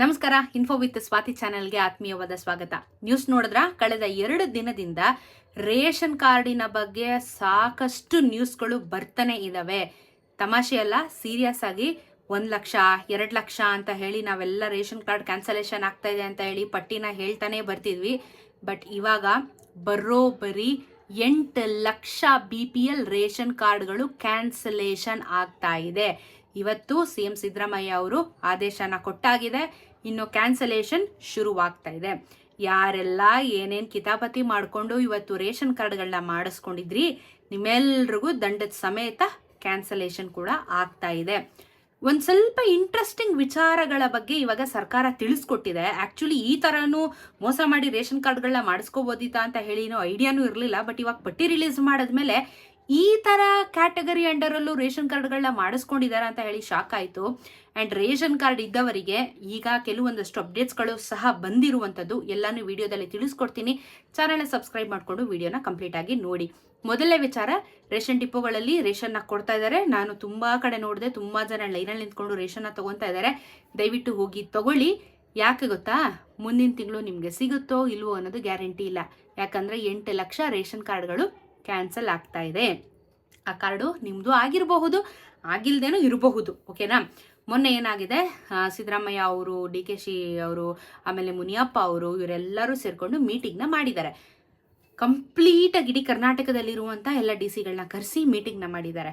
ನಮಸ್ಕಾರ info with Swati ಚಾನೆಲ್ಗೆ ಆತ್ಮೀಯವಾದ ಸ್ವಾಗತ. ನ್ಯೂಸ್ ನೋಡಿದ್ರ ಕಳೆದ ಎರಡು ದಿನದಿಂದ ರೇಷನ್ ಕಾರ್ಡಿನ ಬಗ್ಗೆ ಸಾಕಷ್ಟು ನ್ಯೂಸ್ಗಳು ಬರ್ತಾನೆ ಇದ್ದಾವೆ ತಮಾಷೆ ಅಲ್ಲ ಸೀರಿಯಸ್ ಆಗಿ ಒಂದ್ ಲಕ್ಷ, ಎರಡ್ ಲಕ್ಷ ಅಂತ ಹೇಳಿ ನಾವೆಲ್ಲ ರೇಷನ್ ಕಾರ್ಡ್ ಕ್ಯಾನ್ಸಲೇಷನ್ ಆಗ್ತಾ ಇದೆ ಅಂತ ಹೇಳಿ ಪಟ್ಟಿನ ಹೇಳ್ತಾನೆ ಬರ್ತಿದ್ವಿ. ಬಟ್ ಇವಾಗ ಬರೋಬ್ಬರಿ ಎಂಟು ಲಕ್ಷ ಬಿ ಪಿ ಎಲ್ ರೇಷನ್ ಕಾರ್ಡ್ಗಳು ಕ್ಯಾನ್ಸಲೇಷನ್ ಆಗ್ತಾ ಇದೆ. ಇವತ್ತು ಸಿ ಎಂ ಸಿದ್ದರಾಮಯ್ಯ ಅವರು ಆದೇಶನ ಕೊಟ್ಟಾಗಿದೆ. ಇನ್ನು ಕ್ಯಾನ್ಸಲೇಷನ್ ಶುರುವಾಗ್ತಾ ಇದೆ. ಯಾರೆಲ್ಲ ಏನೇನ್ ಕಿತಾಪತಿ ಮಾಡ್ಕೊಂಡು ಇವತ್ತು ರೇಷನ್ ಕಾರ್ಡ್ಗಳನ್ನ ಮಾಡಿಸ್ಕೊಂಡಿದ್ರಿ, ನಿಮ್ಮೆಲ್ರಿಗೂ ದಂಡದ ಸಮೇತ ಕ್ಯಾನ್ಸಲೇಷನ್ ಕೂಡ ಆಗ್ತಾ ಇದೆ. ಒಂದ್ ಸ್ವಲ್ಪ ಇಂಟ್ರೆಸ್ಟಿಂಗ್ ವಿಚಾರಗಳ ಬಗ್ಗೆ ಇವಾಗ ಸರ್ಕಾರ ತಿಳಿಸ್ಕೊಟ್ಟಿದೆ. ಆ್ಯಕ್ಚುಲಿ ಈ ತರನು ಮೋಸ ಮಾಡಿ ರೇಷನ್ ಕಾರ್ಡ್ಗಳನ್ನ ಮಾಡಿಸ್ಕೋಬೋದಿತ್ತಾ ಅಂತ ಹೇಳಿ ಐಡಿಯಾನೂ ಐಡಿಯಾನು ಇರಲಿಲ್ಲ. ಬಟ್ ಇವಾಗ ಪಟ್ಟಿ ರಿಲೀಸ್ ಮಾಡಿದ್ಮೇಲೆ ಈ ತರ ಕ್ಯಾಟಗರಿ ಅಂಡರಲ್ಲೂ ರೇಷನ್ ಕಾರ್ಡ್ಗಳನ್ನ ಮಾಡಿಸ್ಕೊಂಡಿದ್ದಾರೆ ಅಂತ ಹೇಳಿ ಶಾಕ್ ಆಯಿತು. ಆ್ಯಂಡ್ ರೇಷನ್ ಕಾರ್ಡ್ ಇದ್ದವರಿಗೆ ಈಗ ಕೆಲವೊಂದಷ್ಟು ಅಪ್ಡೇಟ್ಸ್ಗಳು ಸಹ ಬಂದಿರುವಂಥದ್ದು ಎಲ್ಲಾನು ವಿಡಿಯೋದಲ್ಲಿ ತಿಳಿಸ್ಕೊಡ್ತೀನಿ. ಚಾನಲ್ನ ಸಬ್ಸ್ಕ್ರೈಬ್ ಮಾಡಿಕೊಂಡು ವಿಡಿಯೋನ ಕಂಪ್ಲೀಟ್ ಆಗಿ ನೋಡಿ. ಮೊದಲನೇ ವಿಚಾರ, ರೇಷನ್ ಡಿಪೋಗಳಲ್ಲಿ ರೇಷನ್ನ ಕೊಡ್ತಾ ಇದ್ದಾರೆ ನಾನು ತುಂಬಾ ಕಡೆ ನೋಡಿದೆ, ತುಂಬಾ ಜನ ಲೈನಲ್ಲಿ ನಿಂತ್ಕೊಂಡು ರೇಷನ್ನ ತಗೊಂತಾ ಇದ್ದಾರೆ ದಯವಿಟ್ಟು ಹೋಗಿ ತಗೊಳ್ಳಿ. ಯಾಕೆ ಗೊತ್ತಾ? ಮುಂದಿನ ತಿಂಗಳು ನಿಮಗೆ ಸಿಗುತ್ತೋ ಇಲ್ವೋ ಅನ್ನೋದು ಗ್ಯಾರಂಟಿ ಇಲ್ಲ. ಯಾಕಂದ್ರೆ ಎಂಟು ಲಕ್ಷ ರೇಷನ್ ಕಾರ್ಡ್ಗಳು ಕ್ಯಾನ್ಸಲ್ ಆಗ್ತಾ ಇದೆ. ಆ ಕಾರ್ಡು ನಿಮ್ಮದು ಆಗಿರಬಹುದು, ಆಗಿಲ್ದೇನೂ ಇರಬಹುದು ಓಕೆನಾ ಮೊನ್ನೆ ಏನಾಗಿದೆ? ಸಿದ್ದರಾಮಯ್ಯ ಅವರು, ಡಿ ಕೆ ಶಿ ಅವರು, ಆಮೇಲೆ ಮುನಿಯಪ್ಪ ಅವರು, ಇವರೆಲ್ಲರೂ ಸೇರಿಕೊಂಡು ಮೀಟಿಂಗ್ನ ಮಾಡಿದ್ದಾರೆ. ಕಂಪ್ಲೀಟಾಗಿ ಇಡೀ ಕರ್ನಾಟಕದಲ್ಲಿರುವಂಥ ಎಲ್ಲ ಡಿ ಸಿಗಳನ್ನ ಕರೆಸಿ ಮೀಟಿಂಗ್ನ ಮಾಡಿದ್ದಾರೆ.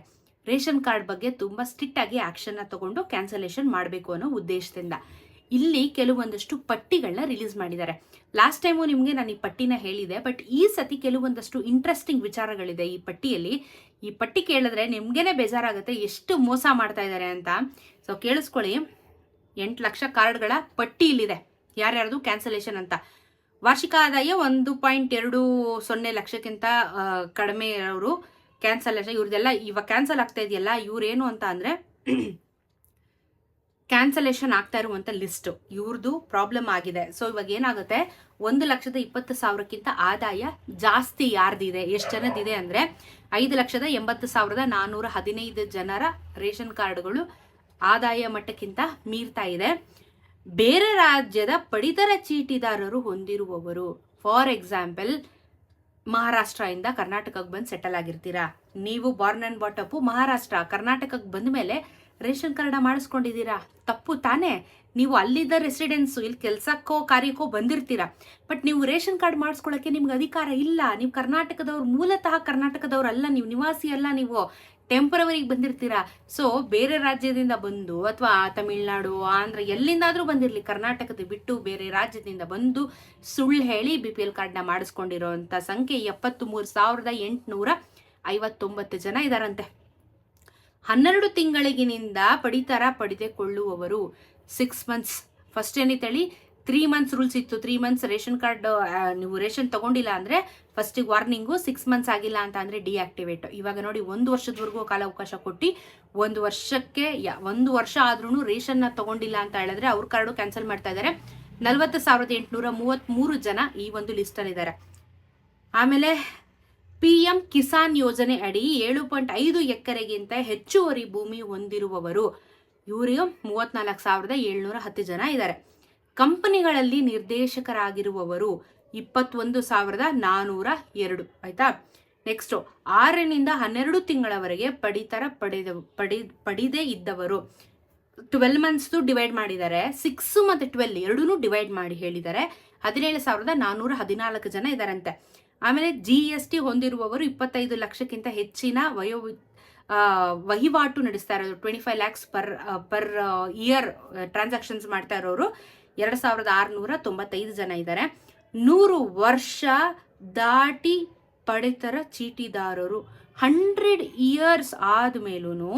ರೇಷನ್ ಕಾರ್ಡ್ ಬಗ್ಗೆ ತುಂಬ ಸ್ಟ್ರಿಕ್ಟ್ ಆಗಿ ತೊಗೊಂಡು ತಗೊಂಡು ಕ್ಯಾನ್ಸಲೇಷನ್ ಮಾಡಬೇಕು ಅನ್ನೋ ಉದ್ದೇಶದಿಂದ. ಇಲ್ಲಿ ಕೆಲವೊಂದಷ್ಟು ಪಟ್ಟಿಗಳನ್ನ ರಿಲೀಸ್ ಮಾಡಿದ್ದಾರೆ. ಲಾಸ್ಟ್ ಟೈಮು ನಿಮಗೆ ನಾನು ಈ ಪಟ್ಟಿನ ಹೇಳಿದೆ ಬಟ್ ಈ ಸತಿ ಕೆಲವೊಂದಷ್ಟು ಇಂಟ್ರೆಸ್ಟಿಂಗ್ ವಿಚಾರಗಳಿದೆ ಈ ಪಟ್ಟಿಯಲ್ಲಿ. ಈ ಪಟ್ಟಿ ಕೇಳಿದ್ರೆ ನಿಮ್ಗೇನೆ ಬೇಜಾರಾಗುತ್ತೆ ಎಷ್ಟು ಮೋಸ ಮಾಡ್ತಾ ಇದ್ದಾರೆ ಅಂತ. ಸೊ ಕೇಳಿಸ್ಕೊಳ್ಳಿ, ಎಂಟು ಲಕ್ಷ ಕಾರ್ಡ್ಗಳ ಪಟ್ಟಿ ಇಲ್ಲಿದೆ. ಯಾರ್ಯಾರ್ದು? ಕ್ಯಾನ್ಸಲೇಷನ್ ಅಂತ. ವಾರ್ಷಿಕ ಆದಾಯ ಒಂದು ಪಾಯಿಂಟ್ ಎರಡು ಸೊನ್ನೆ ಲಕ್ಷಕ್ಕಿಂತ ಕಡಿಮೆ ಇರೋರು ಕ್ಯಾನ್ಸಲೇಷನ್ ಇವ್ರದೆಲ್ಲ ಇವಾಗ ಕ್ಯಾನ್ಸಲ್ ಆಗ್ತಾ ಇದೆಯಲ್ಲ, ಇವ್ರೇನು ಅಂತ ಅಂದ್ರೆ ಕ್ಯಾನ್ಸಲೇಷನ್ ಆಗ್ತಾ ಇರುವಂತ ಲಿಸ್ಟ್ ಇವ್ರದ್ದು ಪ್ರಾಬ್ಲಮ್ ಆಗಿದೆ. ಸೊ ಇವಾಗ ಏನಾಗುತ್ತೆ? ಒಂದು ಲಕ್ಷದ ಇಪ್ಪತ್ತು ಸಾವಿರಕ್ಕಿಂತ ಆದಾಯ ಜಾಸ್ತಿ ಯಾರ್ದಿದೆ? ಎಷ್ಟು ಜನದಿದೆ ಅಂದ್ರೆ ಐದು ಲಕ್ಷದ ಎಂಬತ್ತು ಸಾವಿರದ ನಾನ್ನೂರ ಹದಿನೈದು ಜನರ ರೇಷನ್ ಕಾರ್ಡ್ಗಳು ಆದಾಯ ಮಟ್ಟಕ್ಕಿಂತ ಮೀರ್ತಾ ಇದೆ. ಬೇರೆ ರಾಜ್ಯದ ಪಡಿತರ ಚೀಟಿದಾರರು ಹೊಂದಿರುವವರು ಫಾರ್ ಎಕ್ಸಾಂಪಲ್ ಮಹಾರಾಷ್ಟ್ರದಿಂದ ಕರ್ನಾಟಕಕ್ಕೆ ಬಂದು ಸೆಟಲ್ ಆಗಿರ್ತೀರಾ? ನೀವು ಬಾರ್ನ್ ಅಂಡ್ ಬಾಟಪ್ಪು ಮಹಾರಾಷ್ಟ್ರ, ಕರ್ನಾಟಕಕ್ಕೆ ಬಂದ ಮೇಲೆ ರೇಷನ್ ಕಾರ್ಡ ಮಾಡಿಸ್ಕೊಂಡಿದ್ದೀರಾ? ತಪ್ಪು ತಾನೇ. ನೀವು ಅಲ್ಲಿದ್ದ ರೆಸಿಡೆನ್ಸು, ಇಲ್ಲಿ ಕೆಲ್ಸಕ್ಕೋ, ಕಾರ್ಯಕ್ಕೋ ಬಂದಿರ್ತೀರ. ಬಟ್ ನೀವು ರೇಷನ್ ಕಾರ್ಡ್ ಮಾಡಿಸ್ಕೊಳ್ಳೋಕೆ ನಿಮ್ಗೆ ಅಧಿಕಾರ ಇಲ್ಲ. ನೀವು ಕರ್ನಾಟಕದವ್ರು, ಮೂಲತಃ ಕರ್ನಾಟಕದವ್ರು ಅಲ್ಲ ನೀವು, ನಿವಾಸಿ ಅಲ್ಲ ನೀವು. ಟೆಂಪರವರಿಗೆ ಬಂದಿರ್ತೀರಾ. ಸೊ ಬೇರೆ ರಾಜ್ಯದಿಂದ ಬಂದು, ಅಥವಾ ತಮಿಳ್ನಾಡು, ಆಂಧ್ರ, ಎಲ್ಲಿಂದಾದರೂ ಬಂದಿರಲಿ, ಕರ್ನಾಟಕದ ಬಿಟ್ಟು ಬೇರೆ ರಾಜ್ಯದಿಂದ ಬಂದು ಸುಳ್ಳು ಹೇಳಿ ಬಿ ಪಿ ಎಲ್ ಕಾರ್ಡ್ನ ಮಾಡಿಸ್ಕೊಂಡಿರೋ ಸಂಖ್ಯೆ ಎಪ್ಪತ್ತು ಮೂರು ಸಾವಿರದ ಎಂಟುನೂರ ಐವತ್ತೊಂಬತ್ತು ಜನ ಇದಾರಂತೆ. ಹನ್ನೆರಡು ತಿಂಗಳಿಗಿನಿಂದ ಪಡಿತರ ಪಡೆದುಕೊಳ್ಳುವವರು ಸಿಕ್ಸ್ ಮಂತ್ಸ್ ಫಸ್ಟ್ ಏನಿತ್ತೇಳಿ ತ್ರೀ ಮಂತ್ಸ್ ರೂಲ್ಸ್ ಇತ್ತು. ತ್ರೀ ಮಂತ್ಸ್ ರೇಷನ್ ಕಾರ್ಡ್ ನೀವು ರೇಷನ್ ತಗೊಂಡಿಲ್ಲ ಅಂದ್ರೆ ಫಸ್ಟಿಗೆ ವಾರ್ನಿಂಗು ಸಿಕ್ಸ್ ಮಂತ್ಸ್ ಆಗಿಲ್ಲ ಅಂತ ಅಂದ್ರೆ ಡಿಆಕ್ಟಿವೇಟ್ ಇವಾಗ ನೋಡಿ ಒಂದು ವರ್ಷದವರೆಗೂ ಕಾಲಾವಕಾಶ ಕೊಟ್ಟು ಒಂದು ವರ್ಷಕ್ಕೆ ಒಂದು ವರ್ಷ ಆದ್ರೂ ರೇಷನ್ನ ತಗೊಂಡಿಲ್ಲ ಅಂತ ಹೇಳಿದ್ರೆ ಅವ್ರ ಕಾರ್ಡು ಕ್ಯಾನ್ಸಲ್ ಮಾಡ್ತಾ ಇದ್ದಾರೆ ನಲವತ್ತು ಸಾವಿರದ ಎಂಟುನೂರ ಮೂವತ್ತ್ಮೂರು ಜನ ಈ ಒಂದು ಲಿಸ್ಟಲ್ಲಿದ್ದಾರೆ ಆಮೇಲೆ ಪಿ ಎಂ ಕಿಸಾನ್ ಯೋಜನೆ ಅಡಿ ಏಳು ಪಾಯಿಂಟ್ ಐದು ಎಕರೆಗಿಂತ ಹೆಚ್ಚುವರಿ ಭೂಮಿ ಹೊಂದಿರುವವರು. ಇವರು ಮೂವತ್ನಾಲ್ಕು ಸಾವಿರದ ಏಳ್ನೂರ ಹತ್ತು ಜನ ಇದ್ದಾರೆ. ಕಂಪನಿಗಳಲ್ಲಿ ನಿರ್ದೇಶಕರಾಗಿರುವವರು ಇಪ್ಪತ್ತೊಂದು ಸಾವಿರದ ನಾನೂರ ಎರಡು. ಆಯ್ತಾ? ನೆಕ್ಸ್ಟ್ ಆರರಿಂದ ಹನ್ನೆರಡು ತಿಂಗಳವರೆಗೆ ಪಡಿತರ ಪಡೆದ, ಪಡಿ, ಪಡಿದೇ ಇದ್ದವರು. ಟ್ವೆಲ್ ಮಂತ್ಸ್ದು ಡಿವೈಡ್ ಮಾಡಿದ್ದಾರೆ. ಸಿಕ್ಸ್ ಮತ್ತು ಟ್ವೆಲ್ ಎರಡೂ ಡಿವೈಡ್ ಮಾಡಿ ಹೇಳಿದ್ದಾರೆ. ಹದಿನೇಳು ಸಾವಿರದ ನಾನ್ನೂರ ಹದಿನಾಲ್ಕು ಜನ ಇದ್ದಾರಂತೆ. ಆಮೇಲೆ ಜಿ ಎಸ್ ಟಿ ಹೊಂದಿರುವವರು ಇಪ್ಪತ್ತೈದು ಲಕ್ಷಕ್ಕಿಂತ ಹೆಚ್ಚಿನ ವಯೋ ವಹಿವಾಟು ನಡೆಸ್ತಾ ಇರೋದು twenty five lakhs per per year transactions ಮಾಡ್ತಾ ಇರೋರು ಎರಡು ಸಾವಿರದ ಆರುನೂರ ತೊಂಬತ್ತೈದು ಜನ ಇದ್ದಾರೆ. ನೂರು ವರ್ಷ ದಾಟಿ ಪಡಿತರ ಚೀಟಿದಾರರು. ಹಂಡ್ರೆಡ್ ಇಯರ್ಸ್ ಆದ್ಮೇಲೂ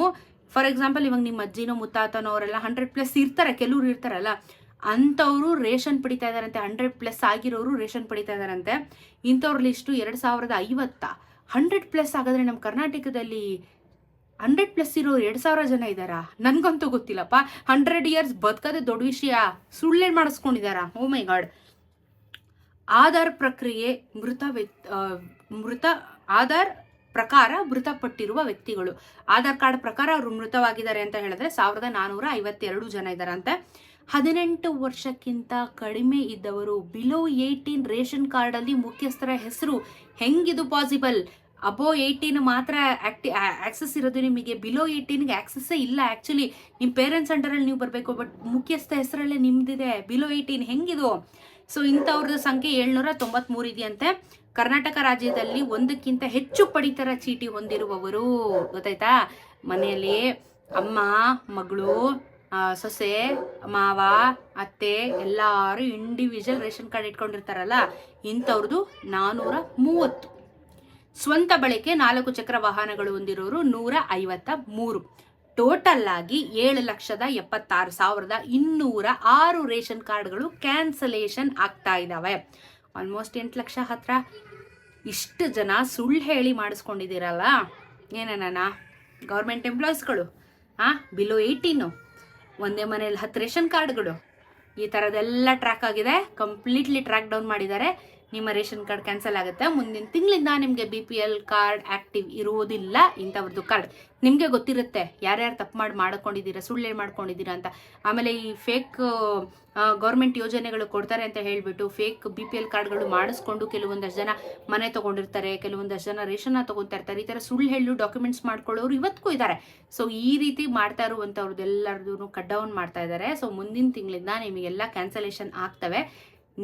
ಫಾರ್ ಎಕ್ಸಾಂಪಲ್ ಇವಾಗ ನಿಮ್ಮ ಅಜ್ಜಿನೋ, ಮುತ್ತಾತನೋ ಅವರೆಲ್ಲ ಹಂಡ್ರೆಡ್ ಪ್ಲಸ್ ಇರ್ತಾರೆ, ಕೆಲವ್ರು ಇರ್ತಾರಲ್ಲ ಅಂಥವ್ರು ರೇಷನ್ ಪಡಿತಾ ಇದ್ದಾರಂತೆ, ಹಂಡ್ರೆಡ್ ಪ್ಲಸ್ ಆಗಿರೋರು ರೇಷನ್ ಪಡಿತಾ ಇದ್ದಾರಂತೆ. ಇಂಥವ್ರ ಲಿಸ್ಟು ಎರಡು ಸಾವಿರದ ಐವತ್ತ. ಹಂಡ್ರೆಡ್ ಪ್ಲಸ್ ಆಗಿದ್ರೆ ನಮ್ಮ ಕರ್ನಾಟಕದಲ್ಲಿ ಹಂಡ್ರೆಡ್ ಪ್ಲಸ್ ಇರೋರು ಎರಡು ಸಾವಿರ ಜನ ಇದ್ದಾರಾ? ನನಗಂತೂ ಗೊತ್ತಿಲ್ಲಪ್ಪ. ಹಂಡ್ರೆಡ್ ಇಯರ್ಸ್ ಬದುಕದೆ ದೊಡ್ಡ ವಿಷಯ. ಸುಳ್ಳೇ ಮಾಡಿಸ್ಕೊಂಡಿದ್ದಾರಾ? ಓ ಮೈ ಗಾಡ್ ಆಧಾರ್ ಪ್ರಕ್ರಿಯೆ ಮೃತ ವ್ಯಕ್ತಿ ಮೃತ ಆಧಾರ್ ಪ್ರಕಾರ ಮೃತಪಟ್ಟಿರುವ ವ್ಯಕ್ತಿಗಳು. ಆಧಾರ್ ಕಾರ್ಡ್ ಪ್ರಕಾರ ಅವರು ಮೃತವಾಗಿದ್ದಾರೆ ಅಂತ ಹೇಳಿದ್ರೆ ಸಾವಿರದ ನಾನೂರ ಐವತ್ತೆರಡು ಜನ ಇದ್ದಾರಂತೆ. ಹದಿನೆಂಟು ವರ್ಷಕ್ಕಿಂತ ಕಡಿಮೆ ಇದ್ದವರು ಬಿಲೋ ಏಯ್ಟೀನ್ ರೇಷನ್ ಕಾರ್ಡಲ್ಲಿ ಮುಖ್ಯಸ್ಥರ ಹೆಸರು ಹೆಂಗಿದು ಪಾಸಿಬಲ್ ಅಬೋ ಏಯ್ಟೀನ್ ಮಾತ್ರ ಆಕ್ಟಿ ಆಕ್ಸೆಸ್ ಇರೋದು ನಿಮಗೆ. ಬಿಲೋ ಏಯ್ಟೀನ್ಗೆ ಆಕ್ಸೆಸ್ಸೇ ಇಲ್ಲ ಆ್ಯಕ್ಚುಲಿ ನಿಮ್ಮ ಪೇರೆಂಟ್ಸ್ ಅಂಡರಲ್ಲಿ ನೀವು ಬರಬೇಕು ಬಟ್ ಮುಖ್ಯಸ್ಥ ಹೆಸರಲ್ಲೇ ನಿಮ್ಮದಿದೆ ಬಿಲೋ ಏಯ್ಟೀನ್ ಹೆಂಗಿದು? ಸೊ ಇಂಥವ್ರದ್ದು ಸಂಖ್ಯೆ ಏಳ್ನೂರ ತೊಂಬತ್ತ್ಮೂರು ಇದೆಯಂತೆ. ಕರ್ನಾಟಕ ರಾಜ್ಯದಲ್ಲಿ ಒಂದಕ್ಕಿಂತ ಹೆಚ್ಚು ಪಡಿತರ ಚೀಟಿ ಹೊಂದಿರುವವರು, ಗೊತ್ತಾಯ್ತಾ? ಮನೆಯಲ್ಲಿ ಅಮ್ಮ, ಮಗಳು ಸೊಸೆ, ಮಾವ, ಅತ್ತೆ, ಎಲ್ಲರೂ ಇಂಡಿವಿಜುವಲ್ ರೇಷನ್ ಕಾರ್ಡ್ ಇಟ್ಕೊಂಡಿರ್ತಾರಲ್ಲ ಇಂಥವ್ರದ್ದು ನಾನ್ನೂರ ಮೂವತ್ತು. ಸ್ವಂತ ಬಳಕೆ ನಾಲ್ಕು ಚಕ್ರ ವಾಹನಗಳು ಹೊಂದಿರೋರು ನೂರ ಐವತ್ತ ಮೂರು. ಟೋಟಲ್ ಆಗಿ ಏಳು ಲಕ್ಷದ ಎಪ್ಪತ್ತಾರು ಸಾವಿರದ ಇನ್ನೂರ ಆರು ರೇಷನ್ ಕಾರ್ಡ್ಗಳು ಕ್ಯಾನ್ಸಲೇಷನ್ ಆಗ್ತಾ ಇದ್ದಾವೆ ಆಲ್ಮೋಸ್ಟ್ ಎಂಟು ಲಕ್ಷ ಹತ್ರ. ಇಷ್ಟು ಜನ ಸುಳ್ಳು ಹೇಳಿ ಮಾಡಿಸ್ಕೊಂಡಿದ್ದೀರಲ್ಲ? ಏನೇನ ಗೌರ್ಮೆಂಟ್ ಎಂಪ್ಲಾಯೀಸ್ಗಳು ಆ ಬಿಲೋ ಏಯ್ಟೀನು ಒಂದೇ ಮನೇಲಿ ಹತ್ತು ರೇಷನ್ ಕಾರ್ಡ್ಗಳು? ಈ ಥರದ್ದೆಲ್ಲ ಟ್ರ್ಯಾಕ್ ಆಗಿದೆ. ಕಂಪ್ಲೀಟ್ಲಿ ಟ್ರ್ಯಾಕ್ ಡೌನ್ ಮಾಡಿದ್ದಾರೆ. ನಿಮ್ಮ ರೇಷನ್ ಕಾರ್ಡ್ ಕ್ಯಾನ್ಸಲ್ ಆಗುತ್ತೆ. ಮುಂದಿನ ತಿಂಗಳಿಂದ ನಿಮಗೆ B P L card active ಇರುವುದಿಲ್ಲ ಇಂಥವ್ರದ್ದು ಕಾರ್ಡ್. ನಿಮಗೆ ಗೊತ್ತಿರುತ್ತೆ ಯಾರ್ಯಾರು ತಪ್ಪು ಮಾಡಿ ಮಾಡ್ಕೊಂಡಿದ್ದೀರಾ, ಸುಳ್ಳು ಮಾಡ್ಕೊಂಡಿದ್ದೀರಾ ಅಂತ. ಆಮೇಲೆ ಈ ಫೇಕ್ ಗೌರ್ಮೆಂಟ್ ಯೋಜನೆಗಳು ಕೊಡ್ತಾರೆ ಅಂತ ಹೇಳಿಬಿಟ್ಟು ಫೇಕ್ ಬಿ ಪಿ ಎಲ್ ಕಾರ್ಡ್ಗಳು ಮಾಡಿಸ್ಕೊಂಡು ಕೆಲವೊಂದಷ್ಟು ಜನ ಮನೆ ತೊಗೊಂಡಿರ್ತಾರೆ, ಕೆಲವೊಂದಷ್ಟು ಜನ ರೇಷನ್ನ ತೊಗೊತಾ ಇರ್ತಾರೆ. ಈ ಥರ ಸುಳ್ಳು ಹೇಳು ಡಾಕ್ಯುಮೆಂಟ್ಸ್ ಮಾಡ್ಕೊಳ್ಳೋರು ಇವತ್ತಿಗೂ ಇದ್ದಾರೆ. ಸೊ ಈ ರೀತಿ ಮಾಡ್ತಾ ಇರುವಂಥವ್ರದ್ದು ಎಲ್ಲರದ್ದು ಕಟ್ ಡೌನ್ ಮಾಡ್ತಾ ಇದ್ದಾರೆ. ಸೊ ಮುಂದಿನ ತಿಂಗಳಿಂದ ನಿಮಗೆಲ್ಲ ಕ್ಯಾನ್ಸಲೇಷನ್ ಆಗ್ತವೆ.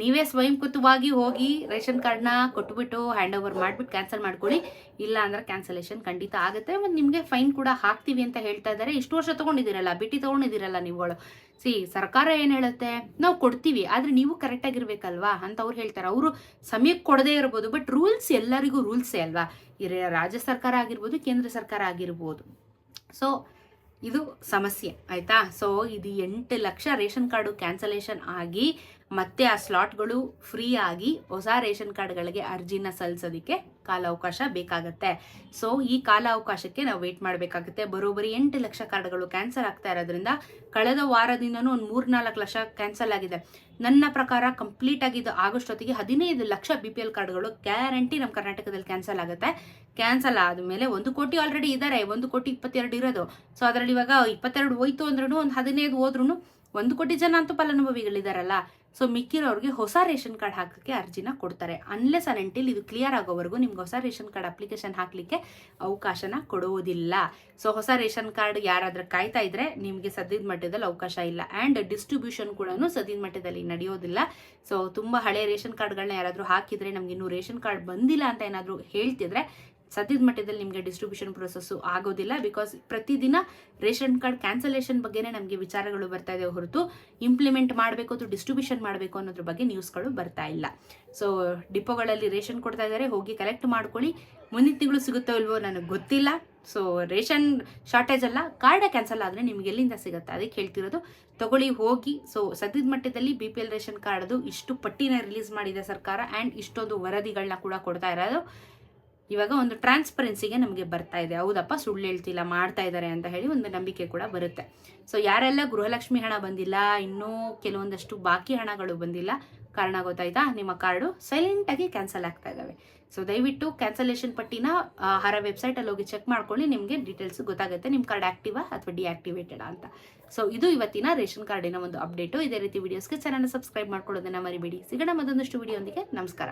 ನೀವೇ ಸ್ವಯಂಕೃತವಾಗಿ ಹೋಗಿ ರೇಷನ್ ಕಾರ್ಡ್ನ ಕೊಟ್ಬಿಟ್ಟು ಹ್ಯಾಂಡ್ ಓವರ್ ಮಾಡಿಬಿಟ್ಟು ಕ್ಯಾನ್ಸಲ್ ಮಾಡ್ಕೊಳ್ಳಿ. ಇಲ್ಲ ಅಂದ್ರೆ ಕ್ಯಾನ್ಸಲೇಷನ್ ಖಂಡಿತ ಆಗುತ್ತೆ. ಮತ್ತು ನಿಮಗೆ ಫೈನ್ ಕೂಡ ಹಾಕ್ತೀವಿ ಅಂತ ಹೇಳ್ತಾ ಇದ್ದಾರೆ ಇಷ್ಟು ವರ್ಷ ತೊಗೊಂಡಿದ್ದೀರಲ್ಲ, ಬಿಟ್ಟು ತೊಗೊಂಡಿದ್ದೀರಲ್ಲ ನೀವುಗಳು ಸಿ, ಸರ್ಕಾರ ಏನು ಹೇಳುತ್ತೆ? ನಾವು ಕೊಡ್ತೀವಿ, ಆದರೆ ನೀವು ಕರೆಕ್ಟಾಗಿರ್ಬೇಕಲ್ವಾ ಅಂತ ಅವ್ರು ಹೇಳ್ತಾರೆ. ಅವರು ಸಮಯಕ್ಕೆ ಕೊಡದೇ ಇರ್ಬೋದು ಬಟ್ ರೂಲ್ಸ್ ಎಲ್ಲರಿಗೂ ರೂಲ್ಸೇ ಅಲ್ವಾ? ರಾಜ್ಯ ಸರ್ಕಾರ ಆಗಿರ್ಬೋದು, ಕೇಂದ್ರ ಸರ್ಕಾರ ಆಗಿರ್ಬೋದು. ಸೊ ಇದು ಸಮಸ್ಯೆ, ಆಯ್ತಾ? ಸೊ ಇದು ಎಂಟು ಲಕ್ಷ ರೇಷನ್ ಕಾರ್ಡು ಕ್ಯಾನ್ಸಲೇಷನ್ ಆಗಿ ಮತ್ತೆ ಆ ಸ್ಲಾಟ್ಗಳು ಫ್ರೀ ಆಗಿ ಹೊಸ ರೇಷನ್ ಕಾರ್ಡ್ಗಳಿಗೆ ಅರ್ಜಿನ ಸಲ್ಲಿಸೋದಕ್ಕೆ ಕಾಲಾವಕಾಶ ಬೇಕಾಗತ್ತೆ. ಸೊ, ಈ ಕಾಲಾವಕಾಶಕ್ಕೆ ನಾವು ವೇಟ್ ಮಾಡಬೇಕಾಗುತ್ತೆ. ಬರೋಬ್ಬರಿ ಎಂಟು ಲಕ್ಷ ಕಾರ್ಡ್ಗಳು ಕ್ಯಾನ್ಸಲ್ ಆಗ್ತಾ ಇರೋದ್ರಿಂದ ಕಳೆದ ವಾರದಿಂದನೂ ಒಂದು ಮೂರ್ನಾಲ್ಕು ಲಕ್ಷ ಕ್ಯಾನ್ಸಲ್ ಆಗಿದೆ. ನನ್ನ ಪ್ರಕಾರ ಕಂಪ್ಲೀಟ್ ಆಗಿದ್ದು ಆಗಸ್ಟ್ ಹೊತ್ತಿಗೆ ಹದಿನೈದು ಲಕ್ಷ ಬಿ ಪಿ ಎಲ್ ಕಾರ್ಡ್ಗಳು ಗ್ಯಾರಂಟಿ ನಮ್ಮ ಕರ್ನಾಟಕದಲ್ಲಿ ಕ್ಯಾನ್ಸಲ್ ಆಗುತ್ತೆ. ಕ್ಯಾನ್ಸಲ್ ಆದಮೇಲೆ ಒಂದು ಕೋಟಿ ಆಲ್ರೆಡಿ ಇದ್ದಾರೆ ಒಂದು ಕೋಟಿ ಇಪ್ಪತ್ತೆರಡು ಇರೋದು. ಸೊ ಅದರಲ್ಲಿ ಇವಾಗ ಇಪ್ಪತ್ತೆರಡು ಹೋಯ್ತು ಅಂದ್ರೂ ಒಂದು ಹದಿನೈದು ಹೋದ್ರೂ ಒಂದು ಕೋಟಿ ಜನ ಅಂತೂ ಫಲಾನುಭವಿಗಳಿದಾರಲ್ಲ. ಸೊ ಮಿಕ್ಕಿರೋರಿಗೆ ಹೊಸ ರೇಷನ್ ಕಾರ್ಡ್ ಹಾಕಕ್ಕೆ ಅರ್ಜಿನ ಕೊಡ್ತಾರೆ. ಅನ್ಲೆಸ್ ಅನ್ ಇದು ಕ್ಲಿಯರ್ ಆಗೋವರೆಗೂ ನಿಮ್ಗೆ ಹೊಸ ರೇಷನ್ ಕಾರ್ಡ್ ಅಪ್ಲಿಕೇಶನ್ ಹಾಕಲಿಕ್ಕೆ ಅವಕಾಶನ ಕೊಡುವುದಿಲ್ಲ ಸೊ ಹೊಸ ರೇಷನ್ ಕಾರ್ಡ್ ಯಾರಾದ್ರೂ ಕಾಯ್ತಾ ಇದ್ರೆ ನಿಮಗೆ ಸದ್ಯದ ಮಟ್ಟದಲ್ಲಿ ಅವಕಾಶ ಇಲ್ಲ. ಆ್ಯಂಡ್ ಡಿಸ್ಟ್ರಿಬ್ಯೂಷನ್ ಕೂಡ ಸದ್ಯದ ಮಟ್ಟದಲ್ಲಿ ನಡೆಯೋದಿಲ್ಲ. ಸೊ ತುಂಬ ಹಳೆ ರೇಷನ್ ಕಾರ್ಡ್ಗಳನ್ನ ಯಾರಾದರೂ ಹಾಕಿದ್ರೆ ನಮ್ಗೆ ಇನ್ನೂ ರೇಷನ್ ಕಾರ್ಡ್ ಬಂದಿಲ್ಲ ಅಂತ ಏನಾದರೂ ಹೇಳ್ತಿದ್ರೆ ಸದ್ಯದ ಮಟ್ಟದಲ್ಲಿ ನಿಮಗೆ ಡಿಸ್ಟ್ರಿಬ್ಯೂಷನ್ ಪ್ರೊಸೆಸ್ಸು ಆಗೋದಿಲ್ಲ ಬಿಕಾಸ್ ಪ್ರತಿದಿನ ರೇಷನ್ ಕಾರ್ಡ್ ಕ್ಯಾನ್ಸಲೇಷನ್ ಬಗ್ಗೆನೇ ನಮಗೆ ವಿಚಾರಗಳು ಬರ್ತಾ ಇದೆ ಹೊರತು ಇಂಪ್ಲಿಮೆಂಟ್ ಮಾಡಬೇಕು ಅಥವಾ ಡಿಸ್ಟ್ರಿಬ್ಯೂಷನ್ ಮಾಡಬೇಕು ಅನ್ನೋದ್ರ ಬಗ್ಗೆ ನ್ಯೂಸ್ಗಳು ಬರ್ತಾ ಇಲ್ಲ. ಸೊ ಡಿಪೋಗಳಲ್ಲಿ ರೇಷನ್ ಕೊಡ್ತಾ ಇದ್ದಾರೆ ಹೋಗಿ ಕಲೆಕ್ಟ್ ಮಾಡ್ಕೊಳ್ಳಿ. ಮುಂದಿನ ತಿಂಗಳು ಸಿಗುತ್ತೋ ಇಲ್ವೋ ನನಗೆ ಗೊತ್ತಿಲ್ಲ. ಸೊ ರೇಷನ್ ಶಾರ್ಟೇಜ್ ಅಲ್ಲ, ಕಾರ್ಡ ಕ್ಯಾನ್ಸಲ್ ಆದರೆ ನಿಮ್ಗೆ ಎಲ್ಲಿಂದ ಸಿಗುತ್ತೆ? ಅದಕ್ಕೆ ಹೇಳ್ತಿರೋದು, ತಗೊಳ್ಳಿ, ಹೋಗಿ. ಸೊ ಸದ್ಯದ ಮಟ್ಟದಲ್ಲಿ ಬಿ ಪಿ ಎಲ್ ರೇಷನ್ ಕಾರ್ಡ್ದು ಇಷ್ಟು ಪಟ್ಟಿನ ರಿಲೀಸ್ ಮಾಡಿದೆ ಸರ್ಕಾರ ಆ್ಯಂಡ್ ಇಷ್ಟೊಂದು ವರದಿಗಳನ್ನ ಕೂಡ ಕೊಡ್ತಾ ಇರೋದು. ಇವಾಗ ಒಂದು ಟ್ರಾನ್ಸ್ಪರೆನ್ಸಿಗೆ ನಮಗೆ ಬರ್ತಾ ಇದೆ. ಹೌದಪ್ಪ, ಸುಳ್ಳು ಹೇಳ್ತಿಲ್ಲ, ಮಾಡ್ತಾ ಇದ್ದಾರೆ ಅಂತ ಹೇಳಿ ಒಂದು ನಂಬಿಕೆ ಕೂಡ ಬರುತ್ತೆ. ಸೊ ಯಾರೆಲ್ಲ ಗೃಹಲಕ್ಷ್ಮಿ ಹಣ ಬಂದಿಲ್ಲ, ಇನ್ನೂ ಕೆಲವೊಂದಷ್ಟು ಬಾಕಿ ಹಣಗಳು ಬಂದಿಲ್ಲ, ಕಾರಣ ಗೊತ್ತಾಯ್ತಾ? ನಿಮ್ಮ ಕಾರ್ಡು ಸೈಲೆಂಟಾಗಿ ಕ್ಯಾನ್ಸಲ್ ಆಗ್ತಾ ಇದ್ದಾವೆ ಸೊ ದಯವಿಟ್ಟು ಕ್ಯಾನ್ಸಲೇಷನ್ ಪಟ್ಟಿನ ಆಹಾರ ವೆಬ್ಸೈಟಲ್ಲಿ ಹೋಗಿ ಚೆಕ್ ಮಾಡ್ಕೊಳ್ಳಿ. ನಿಮಗೆ ಡೀಟೇಲ್ಸ್ ಗೊತ್ತಾಗುತ್ತೆ ನಿಮ್ಮ ಕಾರ್ಡ್ ಆಕ್ಟಿವಾ ಅಥವಾ ಡಿಆಕ್ಟಿವೇಟೆಡ್ ಅಂತ. ಸೊ ಇದು ಇವತ್ತಿನ ರೇಷನ್ ಕಾರ್ಡಿನ ಒಂದು ಅಪ್ಡೇಟು ಇದೇ ರೀತಿ ವಿಡಿಯೋಸ್ಗೆ ಚಾನಲ್ ಸಬ್ಸ್ಕ್ರೈಬ್ ಮಾಡ್ಕೊಳ್ಳೋದನ್ನ ಮರಿಬೇಡಿ. ಸಿಗೋಣ ಮತ್ತೊಂದಷ್ಟು ವಿಡಿಯೋ ನಮಸ್ಕಾರ.